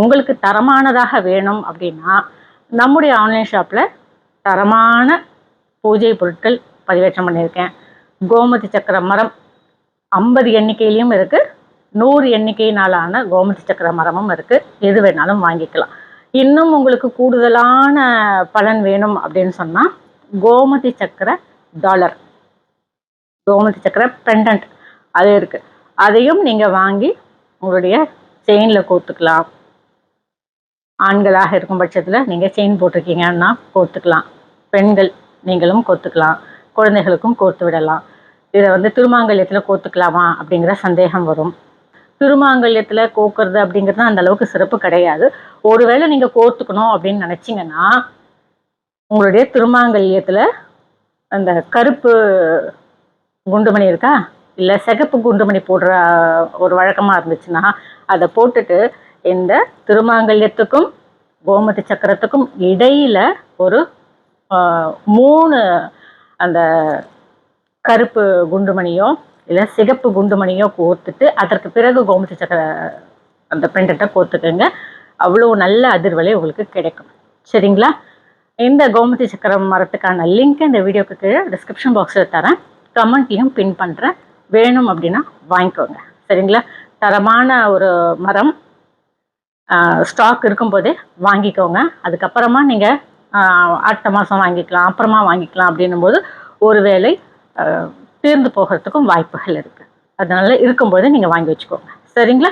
உங்களுக்கு தரமானதாக வேணும் அப்படின்னா நம்முடைய ஆன்லைன் ஷாப்பில் தரமான பூஜை பொருட்கள் பதிவேற்றம் பண்ணியிருக்கேன். கோமதி சக்கர மரம் ஐம்பது எண்ணிக்கையிலையும் இருக்குது நூறு எண்ணிக்கையினாலான கோமதி சக்கர மரமும் இருக்குது எது வேணாலும் வாங்கிக்கலாம். இன்னும் உங்களுக்கு கூடுதலான பலன் வேணும் அப்படின்னு சொன்னால் கோமதி சக்கர டாலர் கோமதி சக்கர பெண்டன்ட் அது இருக்குது அதையும் நீங்கள் வாங்கி உங்களுடைய செயினில் கோத்துக்கலாம் ஆண்களாக இருக்கும் பட்சத்தில் நீங்கள் செயின் போட்டிருக்கீங்கன்னா கோர்த்துக்கலாம் பெண்கள் நீங்களும் கோர்த்துக்கலாம் குழந்தைகளுக்கும் கோர்த்து விடலாம். இதை வந்து திருமாங்கல்யத்தில் கோர்த்துக்கலாமா அப்படிங்கிற சந்தேகம் வரும். திருமாங்கல்யத்தில் கோக்கிறது அப்படிங்கிறது அந்த அளவுக்கு சிறப்பு கிடையாது. ஒருவேளை நீங்கள் கோர்த்துக்கணும் அப்படின்னு நினச்சிங்கன்னா உங்களுடைய திருமாங்கல்யத்தில் அந்த கருப்பு குண்டுமணி இருக்கா? இல்லை சிகப்பு குண்டுமணி போடுற ஒரு வழக்கமாக இருந்துச்சுன்னா அதை போட்டுட்டு இந்த திருமாங்கல்யத்துக்கும் கோமதி சக்கரத்துக்கும் இடையில ஒரு மூணு அந்த கருப்பு குண்டுமணியோ இல்லை சிகப்பு குண்டுமணியோ கோர்த்துட்டு அதற்கு பிறகு கோமதி சக்கர அந்த பெண்டட்டை கோர்த்துக்கோங்க. அவ்வளோ நல்ல அதிர்வலை உங்களுக்கு கிடைக்கும். சரிங்களா? இந்த கோமதி சக்கரம் மரத்துக்கான லிங்க் இந்த வீடியோக்கு கீழே டிஸ்கிரிப்ஷன் பாக்ஸில் தரேன். கமெண்ட்லையும் பின் பண்ணுறேன் வேணும் அப்படின்னா வாங்கிக்கோங்க. சரிங்களா? தரமான ஒரு மரம். ஸ்டாக் இருக்கும்போதே வாங்கிக்கோங்க. அதுக்கப்புறமா நீங்கள் அடுத்த மாதம் வாங்கிக்கலாம் அப்புறமா வாங்கிக்கலாம் அப்படின்னும் போது ஒருவேளை தீர்ந்து போகிறதுக்கும் வாய்ப்புகள் இருக்குது அதனால் இருக்கும்போது நீங்கள் வாங்கி வச்சுக்கோங்க. சரிங்களா?